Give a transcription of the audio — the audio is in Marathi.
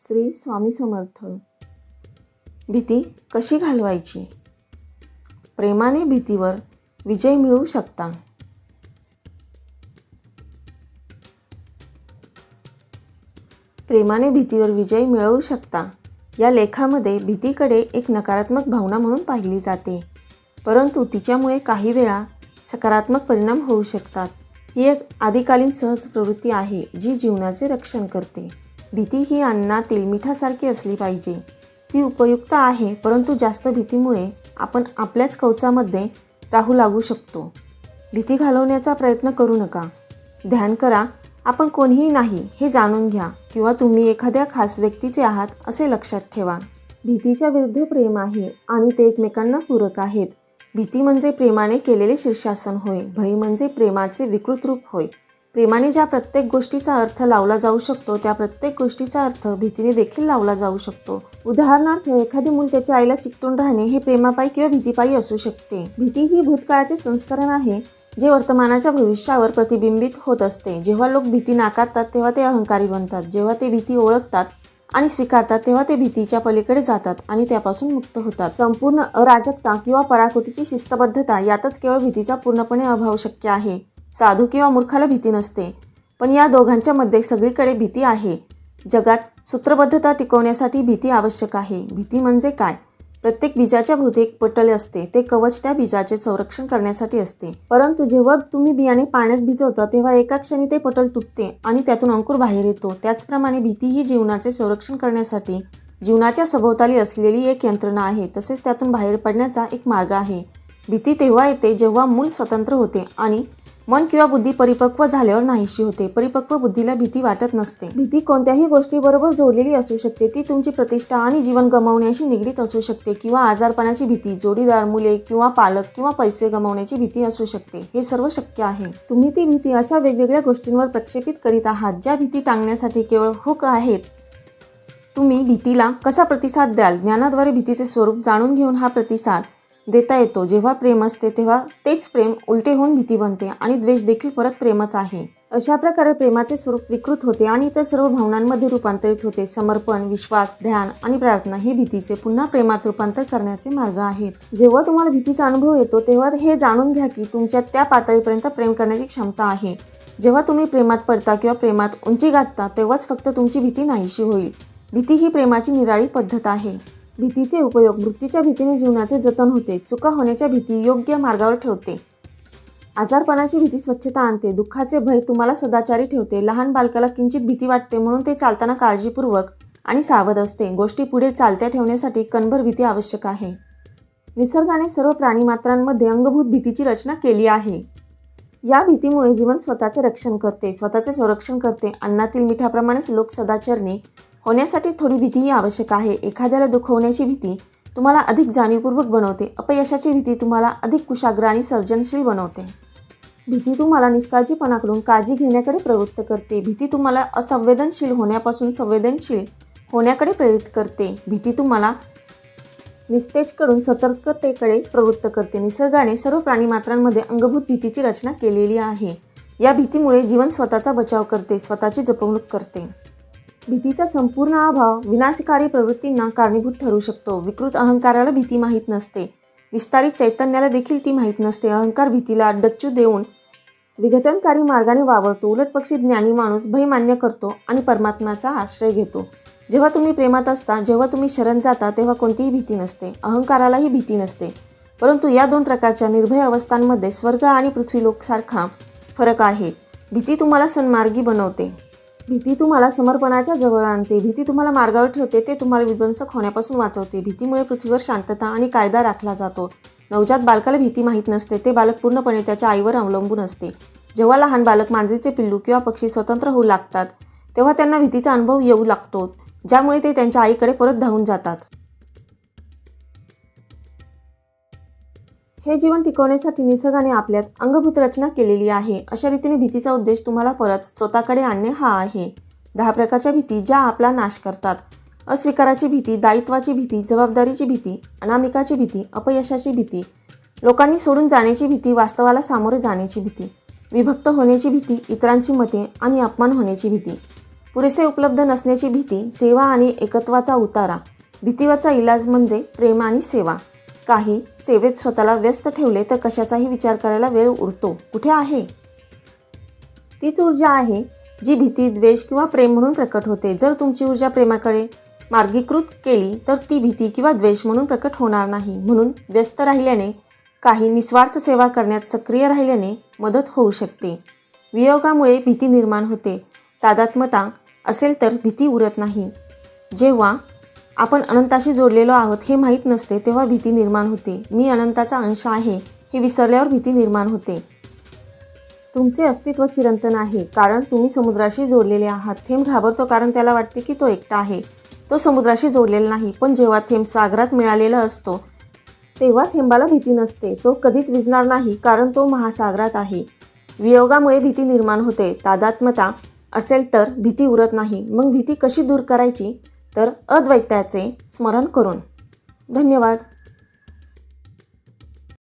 श्री स्वामी समर्थ. भीती कशी घालवायची? प्रेमाने भीतीवर विजय मिळवू शकता. प्रेमाने भीतीवर विजय मिळवू शकता. या लेखामध्ये भीतीकडे एक नकारात्मक भावना म्हणून पाहिली जाते. परंतु तिच्यामुळे काही वेळा सकारात्मक परिणाम होऊ शकतात. ही एक आदिकालीन सहज प्रवृत्ती आहे जी जीवनाचे रक्षण करते. भीती ही अन्नातील मिठासारखी असली पाहिजे. ती उपयुक्त आहे परंतु जास्त भीतीमुळे आपण आपल्याच कवचामध्ये राहू लागू शकतो. भीती घालवण्याचा प्रयत्न करू नका. ध्यान करा आपण कोणीही नाही हे जाणून घ्या किंवा तुम्ही एखाद्या खास व्यक्तीचे आहात असे लक्षात ठेवा. भीतीच्या विरुद्ध प्रेम आहे आणि ते एकमेकांना पूरक आहेत. भीती म्हणजे प्रेमाने केलेले शीर्षासन होय. भय म्हणजे प्रेमाचे विकृत रूप होय. प्रेमाने ज्या प्रत्येक गोष्टीचा अर्थ लावला जाऊ शकतो त्या प्रत्येक गोष्टीचा अर्थ भीतीने देखील लावला जाऊ शकतो. उदाहरणार्थ एखादी मूल त्याच्या आईला चिकटून राहणे हे प्रेमापायी किंवा भीतीपायी असू शकते. भीती ही भूतकाळाचे संस्करण आहे जे वर्तमानाच्या भविष्यावर प्रतिबिंबित होत असते. जेव्हा लोक भीती नाकारतात तेव्हा ते अहंकारी बनतात. जेव्हा ते भीती ओळखतात आणि स्वीकारतात तेव्हा ते भीतीच्या पलीकडे जातात आणि त्यापासून मुक्त होतात. संपूर्ण अराजकता किंवा पराकोटीची शिस्तबद्धता यातच केवळ भीतीचा पूर्णपणे अभाव शक्य आहे. साधू किंवा मूर्खाला भीती नसते. पण या दोघांच्यामध्ये सगळीकडे भीती आहे. जगात सूत्रबद्धता टिकवण्यासाठी भीती आवश्यक आहे. भीती म्हणजे काय? प्रत्येक बीजाच्या भोवती एक पटल असते. ते कवच त्या बीजाचे संरक्षण करण्यासाठी असते. परंतु जेव्हा तुम्ही बियाणे पाण्यात भिजवता तेव्हा एका क्षणी ते पटल तुटते आणि त्यातून अंकुर बाहेर येतो. त्याचप्रमाणे भीती ही जीवनाचे संरक्षण करण्यासाठी जीवनाच्या सभोवताली असलेली एक यंत्रणा आहे. तसेच त्यातून बाहेर पडण्याचा एक मार्ग आहे. भीती तेव्हा येते जेव्हा मूल स्वतंत्र होते आणि मन किंवा बुद्धी परिपक्व झाल्यावर नाहीशी होते. परिपक्व बुद्धीला भीती वाटत नसते. भीती कोणत्याही गोष्टीबरोबर जोडलेली असू शकते. ती तुमची प्रतिष्ठा आणि जीवन गमावण्याशी निगडीत असू शकते किंवा आजारपणाची भीती जोडीदार मुले किंवा पालक किंवा पैसे गमावण्याची भीती असू शकते. हे सर्व शक्य आहे. तुम्ही ती भीती अशा वेगवेगळ्या गोष्टींवर प्रक्षेपित करीत आहात ज्या भीती टांगण्यासाठी केवळ हुक आहेत. तुम्ही भीतीला कसा प्रतिसाद द्याल? ज्ञानाद्वारे भीतीचे स्वरूप जाणून घेऊन हा प्रतिसाद देता येतो. जेव्हा प्रेम असते तेव्हा तेच प्रेम उलटे होऊन भीती बनते आणि द्वेष देखील परत प्रेमच आहे. अशा प्रकारे प्रेमाचे स्वरूप विकृत होते आणि इतर सर्व भावनांमध्ये रूपांतरित होते. समर्पण विश्वास ध्यान आणि प्रार्थना हे भीतीचे पुन्हा प्रेमात रूपांतर करण्याचे मार्ग आहेत. जेव्हा तुम्हाला भीतीचा अनुभव येतो तेव्हा हे जाणून घ्या की तुमच्या त्या पातळीपर्यंत प्रेम करण्याची क्षमता आहे. जेव्हा तुम्ही प्रेमात पडता किंवा प्रेमात उंची गाठता तेव्हाच फक्त तुमची भीती नाहीशी होईल. भीती ही प्रेमाची निराळी पद्धत आहे. भीतीचे उपयोग मृत्यूच्या भीतीने जीवनाचे जतन होते. चुका होण्याच्या भीती योग्य मार्गावर ठेवते. आजारपणाची भीती स्वच्छता आणते. दुःखाचे भय तुम्हाला सदाचारी ठेवते. लहान बालकाला किंचित भीती वाटते म्हणून ते चालताना काळजीपूर्वक आणि सावध असते. गोष्टी पुढे चालत्या ठेवण्यासाठी कणभर भीती आवश्यक आहे. निसर्गाने सर्व प्राणीमात्रांमध्ये अंगभूत भीतीची रचना केली आहे. या भीतीमुळे जीवन स्वतःचे रक्षण करते. स्वतःचे संरक्षण करते. अन्नातील मिठाप्रमाणेच लोक सदाचरणी होण्यासाठी थोडी भीतीही आवश्यक आहे. एखाद्याला दुखवण्याची भीती तुम्हाला अधिक जाणीवपूर्वक बनवते. अपयशाची भीती तुम्हाला अधिक कुशाग्र आणि सर्जनशील बनवते. भीती तुम्हाला निष्काळजीपणाकडून काळजी घेण्याकडे प्रवृत्त करते. भीती तुम्हाला असंवेदनशील होण्यापासून संवेदनशील होण्याकडे प्रेरित करते. भीती तुम्हाला निस्तेजकडून सतर्कतेकडे प्रवृत्त करते. निसर्गाने सर्व प्राणीमात्रांमध्ये अंगभूत भीतीची रचना केलेली आहे. या भीतीमुळे जीवन स्वतःचा बचाव करते स्वतःची जपवणूक करते. भीतीचा संपूर्ण अभाव विनाशकारी प्रवृत्तींना कारणीभूत ठरू शकतो. विकृत अहंकाराला भीती माहीत नसते. विस्तारित चैतन्याला देखील ती माहीत नसते. अहंकार भीतीला डच्चू देऊन विघटनकारी मार्गाने वावरतो. उलटपक्षी ज्ञानी माणूस भयमान्य करतो आणि परमात्म्याचा आश्रय घेतो. जेव्हा तुम्ही प्रेमात असता जेव्हा तुम्ही शरण जाता तेव्हा कोणतीही भीती नसते. अहंकारालाही भीती नसते. परंतु या दोन प्रकारच्या निर्भय अवस्थांमध्ये स्वर्ग आणि पृथ्वीलोकसारखा फरक आहे. भीती तुम्हाला सन्मार्गी बनवते. भीती तुम्हाला समर्पणाच्या जवळ आणते. भीती तुम्हाला मार्गावर ठेवते ते तुम्हाला विध्वंसक होण्यापासून वाचवते. भीतीमुळे पृथ्वीवर शांतता आणि कायदा राखला जातो. नवजात बालकाला भीती माहीत नसते ते बालक पूर्णपणे त्याच्या आईवर अवलंबून असते. जेव्हा लहान बालक मांजरीचे पिल्लू किंवा पक्षी स्वतंत्र होऊ लागतात तेव्हा त्यांना भीतीचा अनुभव येऊ लागतो ज्यामुळे ते त्यांच्या आईकडे परत धावून जातात. हे जीवन टिकवण्यासाठी निसर्गाने आपल्यात अंगभूत रचना केलेली आहे. अशा रीतीने भीतीचा उद्देश तुम्हाला परत स्रोताकडे आणणे हा आहे. दहा प्रकारच्या भीती ज्या आपला नाश करतात. अस्वीकाराची भीती दायित्वाची भीती जबाबदारीची भीती अनामिकाची भीती अपयशाची भीती लोकांनी सोडून जाण्याची भीती वास्तवाला सामोरे जाण्याची भीती विभक्त होण्याची भीती इतरांची मते आणि अपमान होण्याची भीती पुरेसे उपलब्ध नसण्याची भीती सेवा आणि एकत्वाचा उतारा. भीतीवरचा इलाज म्हणजे प्रेम आणि सेवा. काही सेवेत स्वतःला व्यस्त ठेवले तर कशाचाही विचार करायला वेळ उरतो. कुठे आहे? तीच ऊर्जा आहे जी भीती द्वेष किंवा प्रेम म्हणून प्रकट होते. जर तुमची ऊर्जा प्रेमाकडे मार्गीकृत केली तर ती भीती किंवा द्वेष म्हणून प्रकट होणार नाही. म्हणून व्यस्त राहिल्याने काही निस्वार्थ सेवा करण्यात सक्रिय राहिल्याने मदत होऊ शकते. वियोगामुळे भीती निर्माण होते. तादात्मता असेल तर भीती उरत नाही. जेव्हा आपण अनंताशी जोडलेलो आहोत हे माहीत नसते तेव्हा भीती निर्माण होते. मी अनंताचा अंश आहे हे विसरल्यावर भीती निर्माण होते. तुमचे अस्तित्व चिरंतन आहे कारण तुम्ही समुद्राशी जोडलेले आहात. थेंब घाबरतो कारण त्याला वाटते की तो एकटा आहे. तो समुद्राशी जोडलेला नाही पण जेव्हा थेंब सागरात मिळालेला असतो तेव्हा थेंबाला भीती नसते. तो कधीच विजणार नाही कारण तो महासागरात आहे. वियोगामुळे भीती निर्माण होते. तादात्मता असेल तर भीती उरत नाही. मग भीती कशी दूर करायची? तर अद्वैताचे स्मरण करून. धन्यवाद.